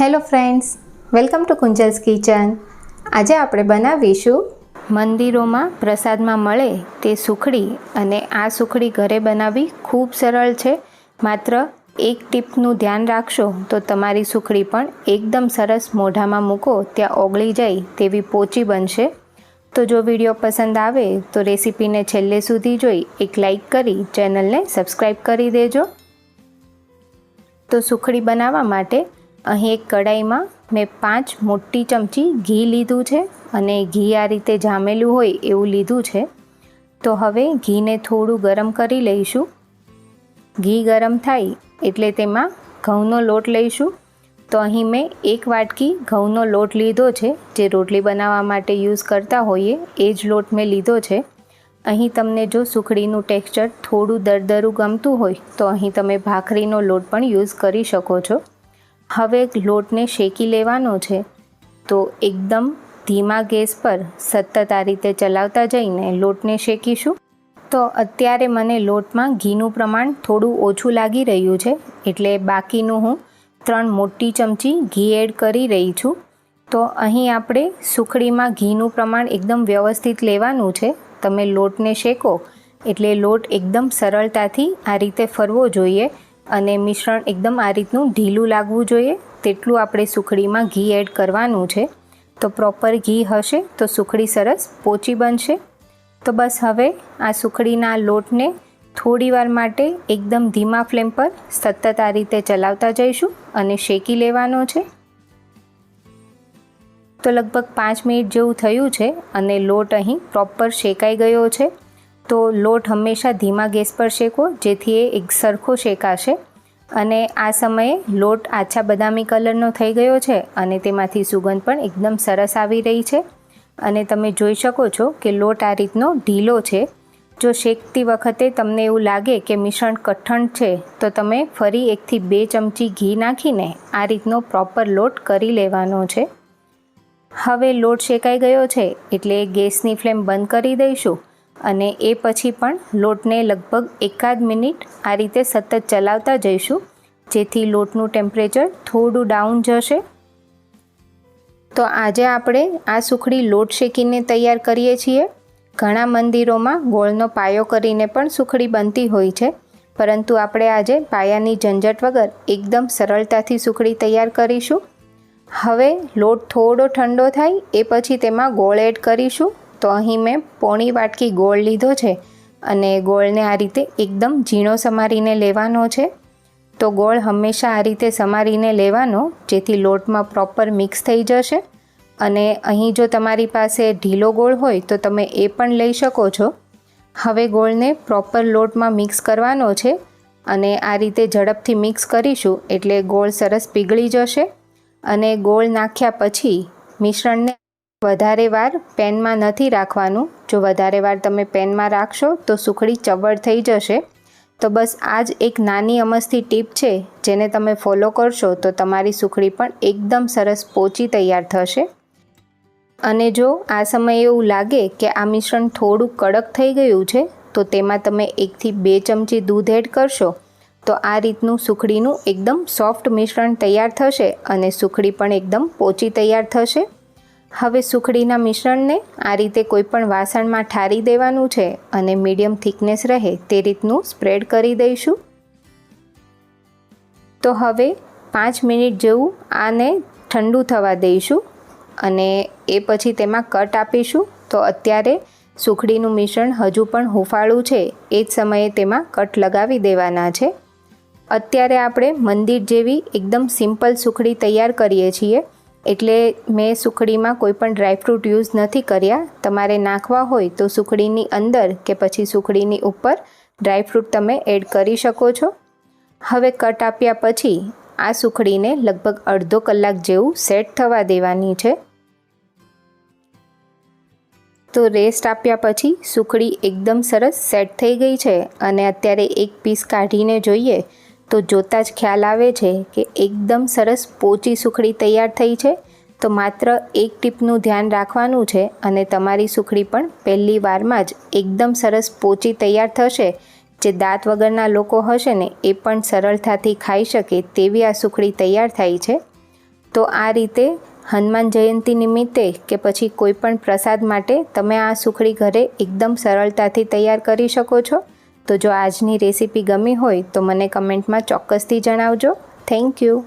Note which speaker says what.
Speaker 1: Hello friends welcome to Kunjal's kitchen આજે આપણે બનાવીશું મંદિરોમાં પ્રસાદમાં મળે તે સુખડી અને આ સુખડી ઘરે બનાવવી ખૂબ સરળ છે. માત્ર એક ટીપનું ધ્યાન રાખશો તો તમારી સુખડી પણ એકદમ સરસ મોઢામાં મૂકો, ત્યાં ઓગળી જાય તેવી પોચી બનશે. તો જો વીડિયો પસંદ આવે તો રેસીપીને છેલ્લે સુધી જોઈ એક લાઈક કરી ચેનલને સબસ્ક્રાઈબ કરી દેજો. તો સુખડી બનાવવા માટે અહીં એક કડાઈમાં મેં પાંચ મોટી ચમચી ઘી લીધું છે અને ઘી આ રીતે જામેલું હોય એવું લીધું છે. તો હવે ઘીને થોડું ગરમ કરી લઈશું. ઘી ગરમ થાય એટલે તેમાં ઘઉંનો લોટ લઈશું. તો અહીં મેં એક વાટકી ઘઉંનો લોટ લીધો છે. જે રોટલી બનાવવા માટે યુઝ કરતા હોઈએ એ જ લોટ મેં લીધો છે. અહીં તમને જો સુખડીનું ટેક્સચર થોડું દરદરું ગમતું હોય તો અહીં તમે ભાખરીનો લોટ પણ યુઝ કરી શકો છો. હવે લોટને શેકી લેવાનો છે, તો એકદમ ધીમા ગેસ પર સતત આ રીતે ચલાવતા જઈને લોટને શેકીશું. તો અત્યારે મને લોટમાં ઘીનું પ્રમાણ થોડું ઓછું લાગી રહ્યું છે, એટલે બાકીનું હું ત્રણ મોટી ચમચી ઘી એડ કરી રહી છું. તો અહીં આપણે સુખડીમાં ઘીનું પ્રમાણ એકદમ વ્યવસ્થિત લેવાનું છે. તમે લોટને શેકો, એટલે લોટ એકદમ સરળતાથી આ રીતે ફરવો જોઈએ. અને મિશ્રણ એકદમ આ રીતનું ઢીલું લાગવું જોઈએ. તેટલું આપણે સુખડીમાં ઘી એડ કરવાનું છે. તો પ્રોપર ઘી હશે તો સુખડી સરસ પોચી બનશે. તો બસ હવે આ સુખડીના લોટને થોડી વાર માટે એકદમ ધીમા ફ્લેમ પર સતત આ રીતે ચલાવતા જઈશું અને શેકી લેવાનો છે. તો લગભગ પાંચ મિનિટ જેવું થયું છે અને લોટ અહીં પ્રોપર શેકાઈ ગયો છે. તો લોટ હંમેશા ધીમા ગેસ પર શેકો, જેથી એ એક સરખો શેકાશે. અને આ સમયે લોટ આછા બદામી કલરનો થઈ ગયો છે અને તેમાંથી સુગંધ પણ એકદમ સરસ આવી રહી છે. અને તમે જોઈ શકો છો કે લોટ આ રીતનો ઢીલો છે. જો શેકતી વખતે તમને એવું લાગે કે મિશ્રણ કઠણ છે, તો તમે ફરી એકથી બે ચમચી ઘી નાખીને આ રીતનો પ્રોપર લોટ કરી લેવાનો છે. હવે લોટ શેકાઈ ગયો છે, એટલે ગેસની ફ્લેમ બંધ કરી દઈશું. અને એ પછી પણ લોટને લગભગ એકાદ મિનિટ આ રીતે સતત ચલાવતા જઈશું, જેથી લોટનું ટેમ્પરેચર થોડું ડાઉન જશે. તો આજે આપણે આ સુખડી લોટ શેકીને તૈયાર કરીએ છીએ. ઘણા મંદિરોમાં ગોળનો પાયો કરીને પણ સુખડી બનતી હોય છે, પરંતુ આપણે આજે પાયાની ઝંઝટ વગર એકદમ સરળતાથી સુખડી તૈયાર કરીશું. હવે લોટ થોડો ઠંડો થાય, એ પછી તેમાં ગોળ એડ કરીશું. તો અહીં મેં પોણી વાટકી ગોળ લીધો છે અને ગોળને આ રીતે એકદમ ઝીણો સમારીને લેવાનો છે. તો ગોળ હંમેશા આ રીતે સમારીને લેવાનો, જેથી લોટમાં પ્રોપર મિક્સ થઈ જશે. અને અહીં જો તમારી પાસે ઢીલો ગોળ હોય તો તમે એ પણ લઈ શકો છો. હવે ગોળને પ્રોપર લોટમાં મિક્સ કરવાનો છે અને આ રીતે ઝડપથી મિક્સ કરીશું એટલે ગોળ સરસ પીગળી જશે. અને ગોળ નાખ્યા પછી મિશ્રણને વધારે વાર પેનમાં નથી રાખવાનું. જો વધારે વાર તમે પેનમાં રાખશો તો સુખડી ચવડ થઈ જશે. તો બસ આ જ એક નાની અમસ્તી ટીપ છે, જેને તમે ફોલો કરશો તો તમારી સુખડી પણ એકદમ સરસ પોચી તૈયાર થશે. અને જો આ સમયે એવું લાગે કે આ મિશ્રણ થોડું કડક થઈ ગયું છે, તો તેમાં તમે એકથી બે ચમચી દૂધ એડ કરશો, તો આ રીતનું સુખડીનું એકદમ સોફ્ટ મિશ્રણ તૈયાર થશે અને સુખડી પણ એકદમ પોચી તૈયાર થશે. હવે સુખડીના મિશ્રણને આ રીતે કોઈપણ વાસણમાં ઠારી દેવાનું છે અને મીડિયમ થિકનેસ રહે તે રીતનું સ્પ્રેડ કરી દઈશું. તો હવે પાંચ મિનિટ જેવું આને ઠંડુ થવા દઈશું અને એ પછી તેમાં કટ આપીશું. તો અત્યારે સુખડીનું મિશ્રણ હજુ પણ હુંફાળું છે, એ જ સમયે તેમાં કટ લગાવી દેવાના છે. અત્યારે આપણે મંદિર જેવી એકદમ સિમ્પલ સુખડી તૈયાર કરીએ છીએ. એટલે મેં સુખડીમાં કોઈ પણ ડ્રાયફ્રૂટ યુઝ નથી કર્યા. તમારે નાખવા હોય તો સુખડીની અંદર કે પછી સુખડીની ઉપર ડ્રાયફ્રૂટ તમે એડ કરી શકો છો. હવે કટ આપ્યા પછી આ સુખડીને લગભગ અડધો કલાક જેવું સેટ થવા દેવાની છે. તો રેસ્ટ આપ્યા પછી સુખડી એકદમ સરસ સેટ થઈ ગઈ છે અને અત્યારે એક પીસ કાઢીને જોઈએ તો જોતાં જ ખ્યાલ આવે છે કે એકદમ સરસ પોચી સુખડી તૈયાર થઈ છે. તો માત્ર એક ટીપનું ધ્યાન રાખવાનું છે અને તમારી સુખડી પણ પહેલી વારમાં જ એકદમ સરસ પોચી તૈયાર થશે. જે દાંત વગરના લોકો હશે ને, એ પણ સરળતાથી ખાઈ શકે તેવી આ સુખડી તૈયાર થાય છે. તો આ રીતે હનુમાન જયંતિ નિમિત્તે કે પછી કોઈ પણ પ્રસાદ માટે તમે આ સુખડી ઘરે એકદમ સરળતાથી તૈયાર કરી શકો છો. તો જો આજની રેસીપી ગમી હોય તો મને કમેન્ટમાં ચોક્કસથી જણાવજો. Thank you.